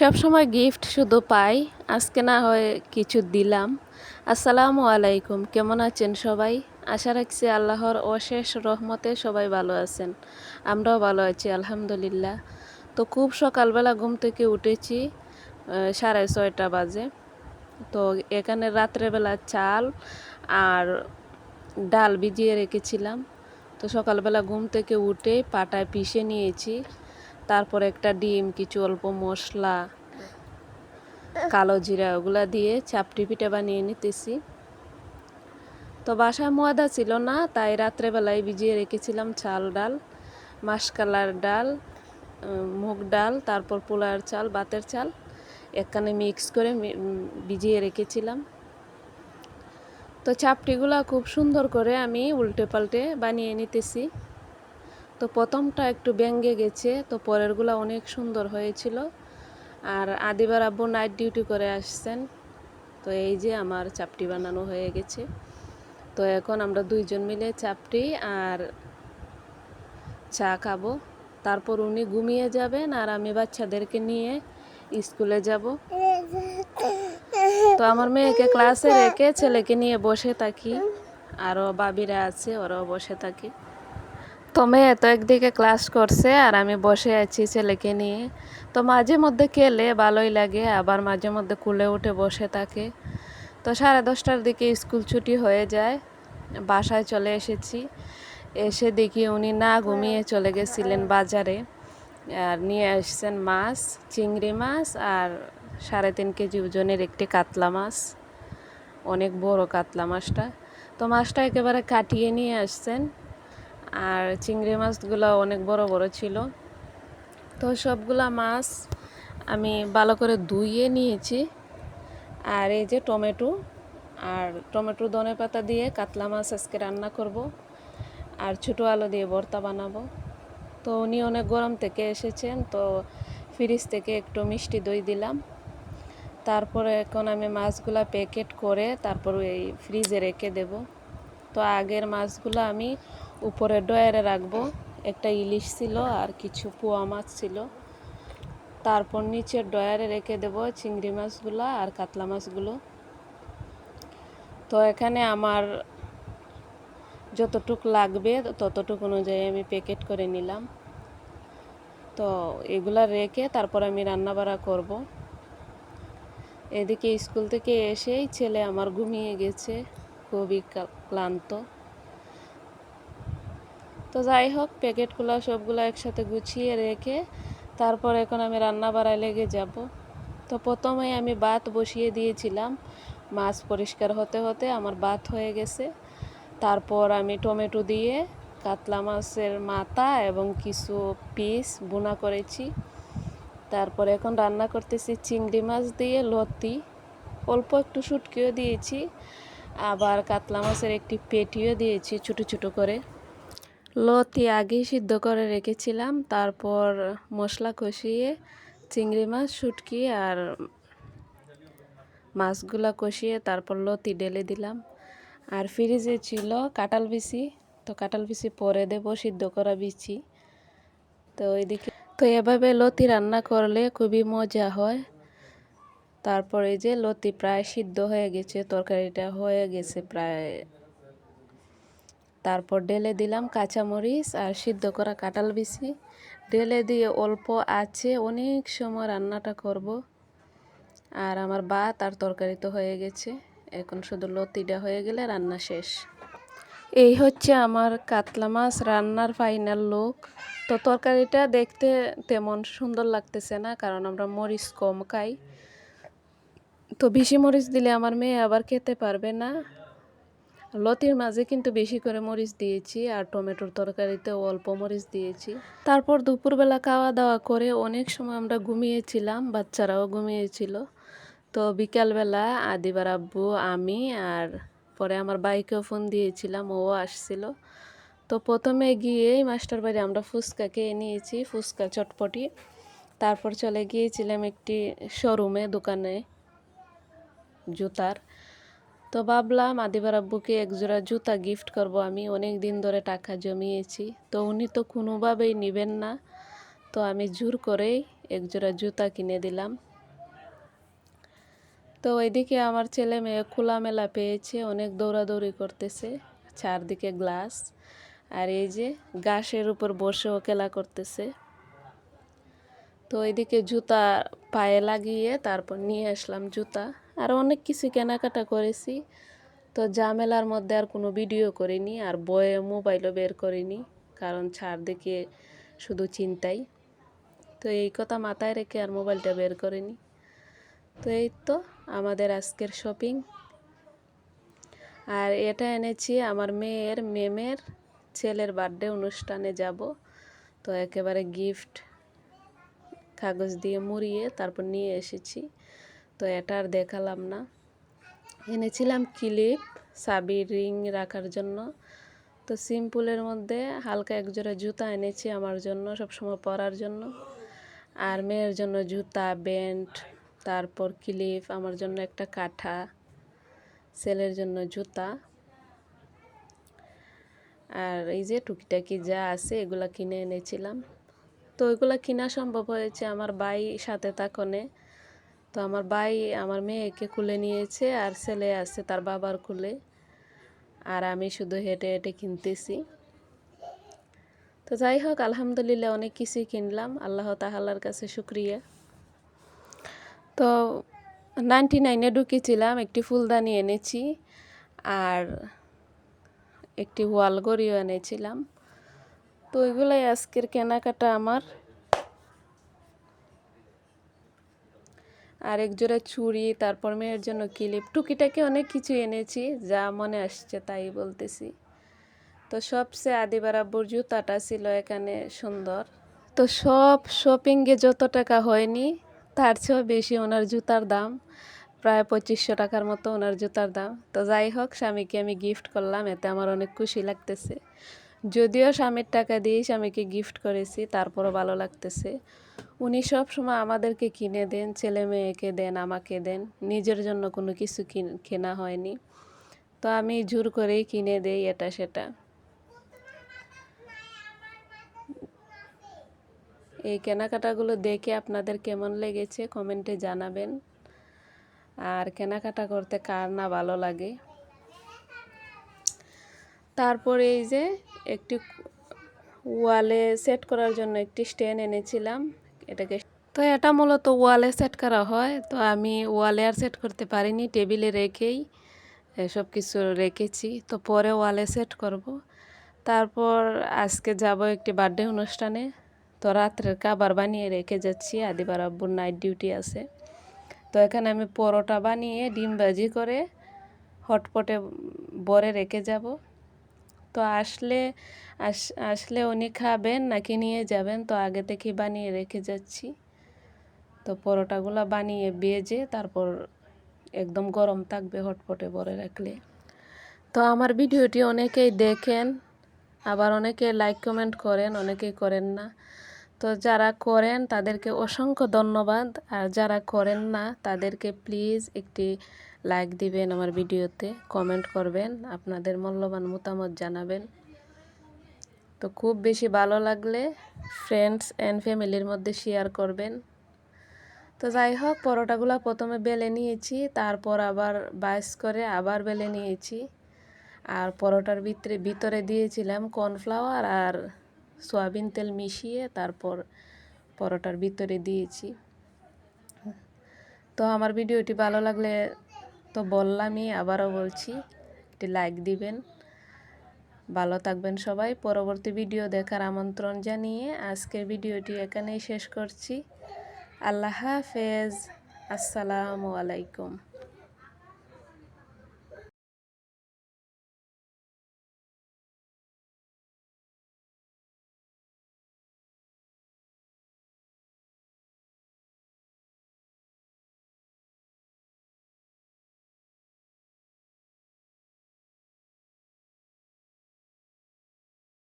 সব সময় গিফট শুধু পাই। আজকে না হয় কিছু দিলাম। আসসালামু আলাইকুম, কেমন আছেন সবাই? আশা রাখছি আল্লাহর অশেষ রহমতে সবাই ভালো আছেন। আমরাও ভালো আছি, আলহামদুলিল্লাহ। তো খুব সকালবেলা ঘুম থেকে উঠেছি সাড়ে ছয়টা বাজে। তো এখানে রাত্রেবেলা চাল আর ডাল ভিজিয়ে রেখেছিলাম। তো সকালবেলা ঘুম থেকে উঠে পাটায় পিষে নিয়েছি। তারপর একটা ডিম, কিছু অল্প মশলা, কালো জিরা, ওগুলা দিয়ে চাপটি পিঠা বানিয়ে নিতেছি। তো বাসায় ময়দা ছিল না, তাই রাত্রেবেলায় ভিজিয়ে রেখেছিলাম চাল ডাল, মাসকালার ডাল মুগ ডাল, তারপর পোলার চাল বাতের চাল, একখানে মিক্স করে ভিজিয়ে রেখেছিলাম। তো চাপটিগুলো খুব সুন্দর করে আমি উল্টে পাল্টে বানিয়ে নিতেছি। তো প্রথমটা একটু ব্যঙ্গে গেছে, তো পরেরগুলো অনেক সুন্দর হয়েছিল। আর আদিবার আব্বু নাইট ডিউটি করে আসছেন, তো এই যে আমার চাপটি বানানো হয়ে গেছে। তো এখন আমরা দুইজন মিলে চাপটি আর চা খাব। তারপর উনি ঘুমিয়ে যাবেন আর আমি বাচ্চাদেরকে নিয়ে স্কুলে যাব। তো আমার মেয়েকে ক্লাসে রেখে ছেলেকে নিয়ে বসে থাকি। আরও বাবিরা আছে, ওরাও বসে থাকে। তো মেয়ে তো একদিকে ক্লাস করছে আর আমি বসে আছি ছেলেকে নিয়ে। তো মাঝে মধ্যে খেলে, ভালোই লাগে, আবার মাঝে মধ্যে কুলে উঠে বসে থাকে। তো সাড়ে দশটার দিকে স্কুল ছুটি হয়ে যায়, বাসায় চলে এসেছি। এসে দেখি উনি না ঘুমিয়ে চলে গেছিলেন বাজারে। আর নিয়ে আসছেন মাছ, চিংড়ি মাছ আর সাড়ে তিন কেজি ওজনের একটি কাতলা মাছ। অনেক বড় কাতলা মাছটা। তো মাছটা একেবারে কাটিয়ে নিয়ে আসছেন। আর চিংড়ি মাছগুলো অনেক বড় বড় ছিল। তো সবগুলা মাছ আমি ভালো করে ধুইয়ে নিয়েছি। আর এই যে টমেটো, আর টমেটো ধনে পাতা দিয়ে কাতলা মাছ আজকে রান্না করব। আর ছোটো আলু দিয়ে ভর্তা বানাবো। তো উনি অনেক গরম থেকে এসেছেন, তো ফ্রিজ থেকে একটু মিষ্টি দই দিলাম। তারপরে এখন আমি মাছগুলা প্যাকেট করে তারপর এই ফ্রিজে রেখে দেব। তো আগের মাছগুলো আমি উপরে ডয়ারে রাখব। একটা ইলিশ ছিল আর কিছু পোয়া মাছ ছিল। তারপর নিচের ডয়ারে রেখে দেব চিংড়ি মাছগুলো আর কাতলা মাছগুলো। তো এখানে আমার যতটুক লাগবে, ততটুক অনুযায়ী আমি প্যাকেট করে নিলাম। তো এগুলা রেখে তারপর আমি রান্না বাড়া করব। এদিকে স্কুল থেকে এসেই ছেলে আমার ঘুমিয়ে গেছে, খুবই ক্লান্ত। তো যাই হোক, প্যাকেটগুলো সবগুলো একসাথে গুছিয়ে রেখে তারপর এখন আমি রান্না বাড়ায় লেগে যাব। তো প্রথমে আমি ভাত বসিয়ে দিয়েছিলাম। মাছ পরিষ্কার হতে হতে আমার ভাত হয়ে গেছে। তারপর আমি টমেটো দিয়ে কাতলা মাছের মাথা এবং কিছু পিস বোনা করেছি। তারপর এখন রান্না করতেছি চিংড়ি মাছ দিয়ে লতি। অল্প একটু শুটকিও দিয়েছি, আবার কাতলা মাছের একটি পেটিও দিয়েছি ছোটো ছোটো করে। লতি আগেই সিদ্ধ করে রেখেছিলাম। তারপর মশলা কষিয়ে চিংড়ি মাছ শুটকি আর মাছগুলা কষিয়ে তারপর লতি ঢেলে দিলাম। আর ফ্রিজে ছিল কাঁঠাল বিচি। তো কাঁঠাল বিচি পরে দেবো, সিদ্ধ করা বিচি। তো ওইদিকে তো এভাবে লতি রান্না করলে খুবই মজা হয়। তারপর এই যে লতি প্রায় সিদ্ধ হয়ে গেছে, তরকারিটা হয়ে গেছে প্রায় তারপর ডেলে দিলাম কাঁচামরিচ আর সিদ্ধ করা কাঁঠাল বিচি। ঢেলে দিয়ে অল্প আছে অনেক সময় রান্নাটা করব। আর আমার ভাত আর তরকারি তো হয়ে গেছে। এখন শুধু লতিটা হয়ে গেলে রান্না শেষ। এই হচ্ছে আমার কাতলা মাছ রান্নার ফাইনাল লুক তো তরকারিটা দেখতে তেমন সুন্দর লাগতেছে না, কারণ আমরা মরিচ কম খাই। তো বেশি মরিচ দিলে আমার মেয়ে আবার খেতে পারবে না। লতির মাঝে কিন্তু বেশি করে মরিচ দিয়েছি আর টমেটোর তরকারিতে অল্প মরিচ দিয়েছি। তারপর দুপুরবেলা খাওয়া দাওয়া করে অনেক সময় আমরা ঘুমিয়েছিলাম, বাচ্চারাও ঘুমিয়েছিল। তো বিকালবেলা আদিবার আব্বু, আমি আর পরে আমার বাইকেও ফোন দিয়েছিলাম, ও আসছিল। তো প্রথমে গিয়েই মাস্টার বাড়ি আমরা ফুচকা খেয়ে নিয়েছি, ফুচকা চটপটি। তারপর চলে গিয়েছিলাম একটি শোরুমে, দোকানে জুতার। তো ভাবলাম আদিবার আব্বুকে একজোড়া জুতা গিফট করব। আমি অনেক দিন ধরে টাকা জমিয়েছি। তো উনি তো কোনোভাবেই নেবেন না। তো আমি জোর করেই একজোড়া জুতা কিনে দিলাম। তো ওইদিকে আমার ছেলে মেয়ে খোলামেলা পেয়েছে, অনেক দৌড়াদৌড়ি করতেছে, চারদিকে গ্লাস আর এই যে গাছের উপর বসেও খেলা করতেছে। তো ওইদিকে জুতা পায়ে লাগিয়ে তারপর নিয়ে আসলাম জুতা। আর অনেক কিছু কেনাকাটা করেছি। তো জামেলার মধ্যে আর কোনো ভিডিও করিনি, আর বয়ে মোবাইলও বের করিনি, কারণ ছাড় দেখে শুধু চিন্তাই। তো এই কথা মাথায় রেখে আর মোবাইলটা বের করিনি। তো এই তো আমাদের আজকের শপিং আর এটা এনেছি আমার মেয়ের, মেমের ছেলের বার্থডে অনুষ্ঠানে যাব। তো একেবারে গিফট কাগজ দিয়ে মুড়িয়ে তারপর নিয়ে এসেছি। তো এটা আর দেখালাম না। এনেছিলাম ক্লিপ সাবির রিং রাখার জন্য। তো সিম্পলের মধ্যে হালকা একজোড়া জুতা এনেছি আমার জন্য, সবসময় পরার জন্য। আর মেয়ের জন্য জুতা, ব্যান্ড, তারপর ক্লিপ, আমার জন্য একটা কাঠা ছেলের জন্য জুতা। আর এই যে টুকিটাকি যা আছে, এগুলা কিনে এনেছিলাম। তো ওইগুলা কিনা সম্ভব হয়েছে আমার বাই সাথে তাকনে তো আমার ভাই আমার মেয়েকে কুলে নিয়েছে আর ছেলে আছে তার বাবার কুলে আর আমি শুধু হেঁটে হেঁটে কিনতেছি। তো যাই হোক, আলহামদুলিল্লাহ অনেক কিছুই কিনলাম। আল্লাহ তাহাল্লার কাছে শুক্রিয়া। তো নাইনটি নাইনে ঢুকেছিলাম, একটি ফুলদানি এনেছি আর একটি ওয়াল গড়িও এনেছিলাম। তো ওইগুলাই আজকের কেনাকাটা আমার। আর এক জোড়া চুড়ি, তারপর মেয়ের জন্য ক্লিপ, টুকিটাকে অনেক কিছু এনেছি, যা মনে আসছে তাই বলতেছি। তো সবচেয়ে আদিবার আব্বুর জুতাটা ছিল এখানে সুন্দর। তো সব শপিংয়ে যত টাকা হয়নি, তার চেয়েও বেশি ওনার জুতার দাম, প্রায় পঁচিশশো টাকার মতো ওনার জুতার দাম। তো যাই হোক, স্বামীকে আমি গিফট করলাম, এতে আমার অনেক খুশি লাগতেছে। যদিও স্বামীর টাকা দিয়েই স্বামীকে গিফট করেছি, তারপরও ভালো লাগতেছে। উনি সব সময় আমাদেরকে কিনে দেন, ছেলে মেয়েকে দেন, আমাকে দেন। নিজের জন্য কোনো কিছু কেনা হয়নি। তো আমি জোর করেই কিনে দেই এটা সেটা। এই কেনাকাটাগুলো দেখে আপনাদের কেমন লেগেছে কমেন্টে জানাবেন। আর কেনাকাটা করতে কার না ভালো লাগে। তারপরে এই যে একটি ওয়ালে সেট করার জন্য একটি স্ট্যান্ড এনেছিলাম। এটাকে। তো এটা মূলত ওয়ালে সেট করা হয়। তো আমি ওয়ালে আর সেট করতে পারিনি, টেবিলে রেখেই সব কিছু রেখেছি। তো পরে ওয়ালে সেট করব। তারপর আজকে যাব একটি বার্থডে অনুষ্ঠানে। তো রাত্রের খাবার বানিয়ে রেখে যাচ্ছি। আদিবার আব্বুর নাইট ডিউটি আছে। তো এখানে আমি পরোটা বানিয়ে ডিম ভাজি করে হটপটে বরে রেখে যাব। তো আসলে, আস, আসলে উনি খাবেন, নাকি নিয়ে যাবেন? তো আগে থেকে বানিয়ে রেখে যাচ্ছি। তো পরোটাগুলো বানিয়ে বেজে তারপর একদম গরম থাকবে হটপটে বরে রাখলে। তো আমার ভিডিওটি অনেকেই দেখেন, আবার অনেকে লাইক কমেন্ট করেন, অনেকেই করেন না। তো যারা করেন তাদেরকে অসংখ্য ধন্যবাদ, আর যারা করেন না তাদেরকে প্লিজ একটি লাইক দিবেন আমার ভিডিওতে কমেন্ট করবেন, আপনাদের মূল্যবান মতামত জানাবেন। তো খুব বেশি ভালো লাগলে ফ্রেন্ডস অ্যান্ড ফ্যামিলির মধ্যে শেয়ার করবেন। তো যাই হোক, পরোটাগুলো প্রথমে বেলে নিয়েছি, তারপর আবার বাইস করে আবার বেলে নিয়েছি। আর পরোটার ভিতরে ভিতরে দিয়েছিলাম কর্নফ্লাওয়ার আর সয়াবিন তেল মিশিয়ে তারপর পরোটার ভিতরে দিয়েছি। তো আমার ভিডিওটি ভালো লাগলে তো বললামই, আবারও বলছি, একটি লাইক দিবেন। ভালো থাকবেন সবাই। পরবর্তী ভিডিও দেখার আমন্ত্রণ জানিয়ে আজকের ভিডিওটি এখানেই শেষ করছি। আল্লাহ হাফেজ। আসসালামু আলাইকুম।